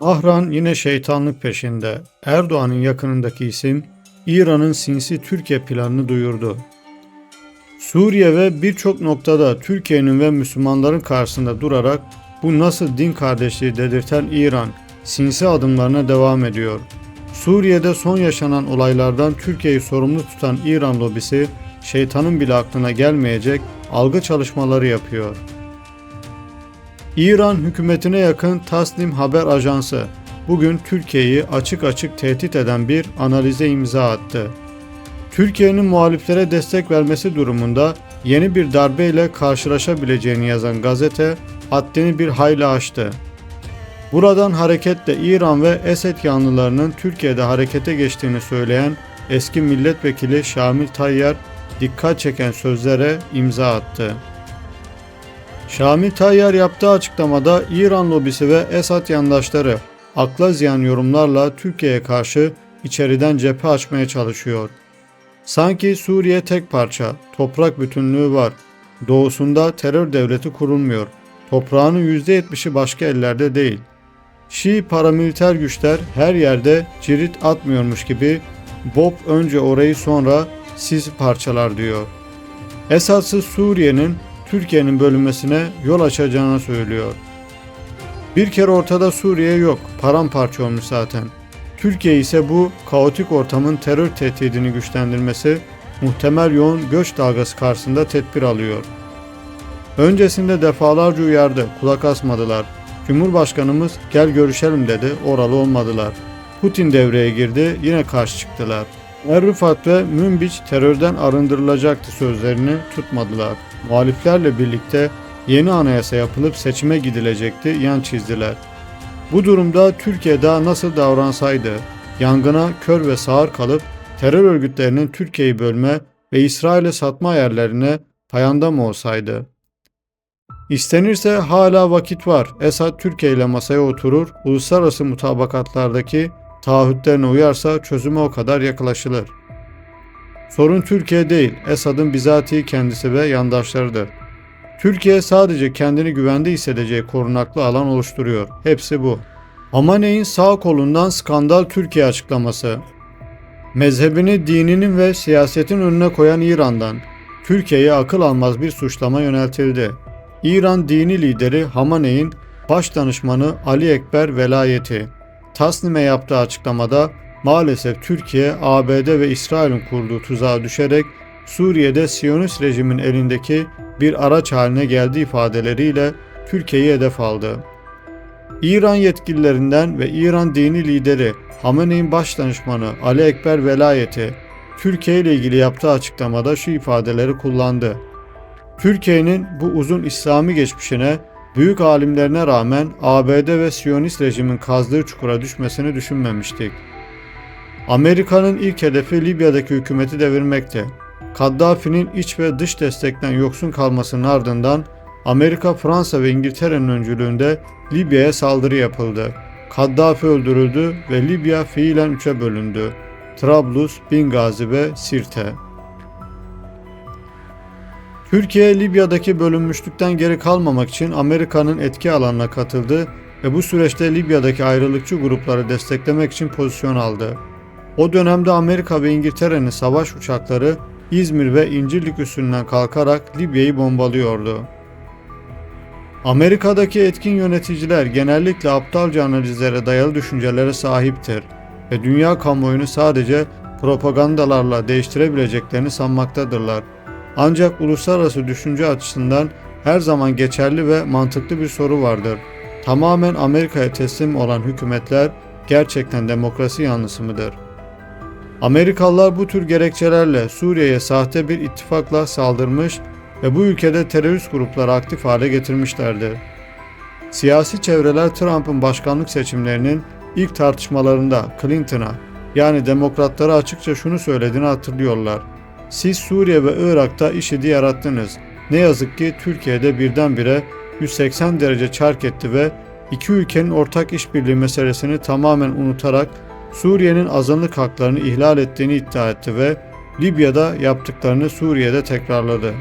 Ahran yine şeytanlık peşinde. Erdoğan'ın yakınındaki isim İran'ın sinsi Türkiye planını duyurdu. Suriye ve birçok noktada Türkiye'nin ve Müslümanların karşısında durarak bu nasıl din kardeşliği dedirten İran sinsi adımlarına devam ediyor. Suriye'de son yaşanan olaylardan Türkiye'yi sorumlu tutan İran lobisi şeytanın bile aklına gelmeyecek algı çalışmaları yapıyor. İran hükümetine yakın Tasnim Haber Ajansı bugün Türkiye'yi açık açık tehdit eden bir analize imza attı. Türkiye'nin muhaliflere destek vermesi durumunda yeni bir darbeyle karşılaşabileceğini yazan gazete haddini bir hayli aştı. Buradan hareketle İran ve Esed yanlılarının Türkiye'de harekete geçtiğini söyleyen eski milletvekili Şamil Tayyar dikkat çeken sözlere imza attı. Şamil Tayyar yaptığı açıklamada İran lobisi ve Esad yandaşları akla ziyan yorumlarla Türkiye'ye karşı içeriden cephe açmaya çalışıyor. Sanki Suriye tek parça, toprak bütünlüğü var. Doğusunda terör devleti kurulmuyor. Toprağının %70'i başka ellerde değil. Şii paramiliter güçler her yerde cirit atmıyormuş gibi Bob önce orayı sonra siz parçalar diyor. Esadsız Suriye'nin Türkiye'nin bölünmesine yol açacağını söylüyor. Bir kere ortada Suriye yok, paramparça olmuş zaten. Türkiye ise bu kaotik ortamın terör tehdidini güçlendirmesi, muhtemel yoğun göç dalgası karşısında tedbir alıyor. Öncesinde defalarca uyardı, kulak asmadılar. Cumhurbaşkanımız gel görüşelim dedi, oralı olmadılar. Putin devreye girdi, yine karşı çıktılar. Er Rıfat ve Münbiç terörden arındırılacaktı sözlerini tutmadılar. Muhaliflerle birlikte yeni anayasa yapılıp seçime gidilecekti, yan çizdiler. Bu durumda Türkiye daha nasıl davransaydı, yangına kör ve sağır kalıp terör örgütlerinin Türkiye'yi bölme ve İsrail'e satma ayarlarına payanda mı olsaydı? İstenirse hala vakit var. Esad Türkiye ile masaya oturur, uluslararası mutabakatlardaki taahhütlerine uyarsa çözüme o kadar yaklaşılır. Sorun Türkiye değil, Esad'ın bizatihi kendisi ve yandaşlarıdır. Türkiye sadece kendini güvende hissedeceği korunaklı alan oluşturuyor. Hepsi bu. Amane'in sağ kolundan skandal Türkiye açıklaması. Mezhebini dininin ve siyasetin önüne koyan İran'dan Türkiye'ye akıl almaz bir suçlama yöneltildi. İran dini lideri Hamaney'in baş danışmanı Ali Ekber velayeti. Tasnim'e yaptığı açıklamada maalesef Türkiye, ABD ve İsrail'in kurduğu tuzağa düşerek Suriye'de Siyonist rejimin elindeki bir araç haline geldiği ifadeleriyle Türkiye'yi hedef aldı. İran yetkililerinden ve İran dini lideri Hamene'in baş danışmanı Ali Ekber Velayeti, Türkiye ile ilgili yaptığı açıklamada şu ifadeleri kullandı. Türkiye'nin bu uzun İslami geçmişine, büyük alimlerine rağmen ABD ve Siyonist rejimin kazdığı çukura düşmesini düşünmemiştik. Amerika'nın ilk hedefi Libya'daki hükümeti devirmekti. Kaddafi'nin iç ve dış destekten yoksun kalmasının ardından Amerika, Fransa ve İngiltere'nin öncülüğünde Libya'ya saldırı yapıldı. Kaddafi öldürüldü ve Libya fiilen üçe bölündü. Trablus, Bingazi ve Sirte. Türkiye Libya'daki bölünmüşlükten geri kalmamak için Amerika'nın etki alanına katıldı ve bu süreçte Libya'daki ayrılıkçı grupları desteklemek için pozisyon aldı. O dönemde Amerika ve İngiltere'nin savaş uçakları İzmir ve İncirlik üssünden kalkarak Libya'yı bombalıyordu. Amerika'daki etkin yöneticiler genellikle aptalca analizlere dayalı düşüncelere sahiptir ve dünya kamuoyunu sadece propagandalarla değiştirebileceklerini sanmaktadırlar. Ancak uluslararası düşünce açısından her zaman geçerli ve mantıklı bir soru vardır. Tamamen Amerika'ya teslim olan hükümetler gerçekten demokrasi yanlısı mıdır? Amerikalılar bu tür gerekçelerle Suriye'ye sahte bir ittifakla saldırmış ve bu ülkede terörist grupları aktif hale getirmişlerdi. Siyasi çevreler Trump'ın başkanlık seçimlerinin ilk tartışmalarında Clinton'a yani demokratlara açıkça şunu söylediğini hatırlıyorlar. Siz Suriye ve Irak'ta IŞİD'i yarattınız. Ne yazık ki Türkiye'de birdenbire 180 derece çark etti ve iki ülkenin ortak işbirliği meselesini tamamen unutarak Suriye'nin azınlık haklarını ihlal ettiğini iddia etti ve Libya'da yaptıklarını Suriye'de tekrarladı.